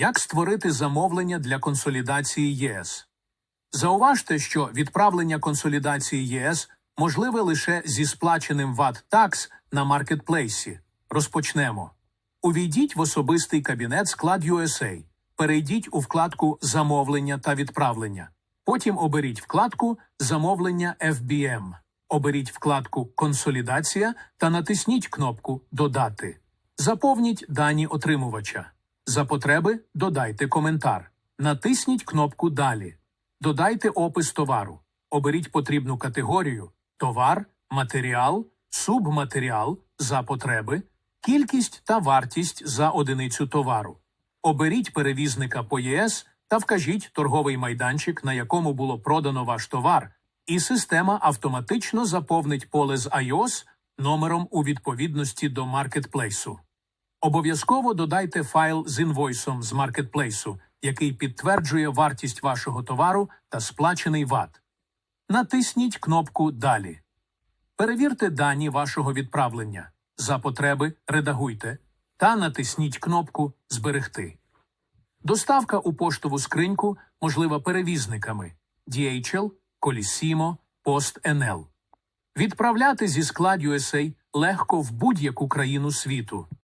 Як створити замовлення для консолідації ЄС? Зауважте, що відправлення консолідації ЄС можливе лише зі сплаченим VAT Tax на маркетплейсі. Розпочнемо. Увійдіть в особистий кабінет склад USA. Перейдіть у вкладку Замовлення та відправлення. Потім оберіть вкладку Замовлення FBM. Оберіть вкладку Консолідація та натисніть кнопку Додати. Заповніть дані отримувача. За потреби додайте коментар. Натисніть кнопку Далі. Додайте опис товару. Оберіть потрібну категорію товар, матеріал, субматеріал за потреби, кількість та вартість за одиницю товару. Оберіть перевізника по ЄС та вкажіть торговий майданчик, на якому було продано ваш товар, і система автоматично заповнить поле з iOS номером у відповідності до маркетплейсу. Обов'язково додайте файл з інвойсом з маркетплейсу, який підтверджує вартість вашого товару та сплачений VAT. Натисніть кнопку Далі. Перевірте дані вашого відправлення. За потреби редагуйте та натисніть кнопку Зберегти. Доставка у поштову скриньку можлива перевізниками DHL, Colissimo, PostNL. Відправляти зі склад USA легко в будь-яку країну світу.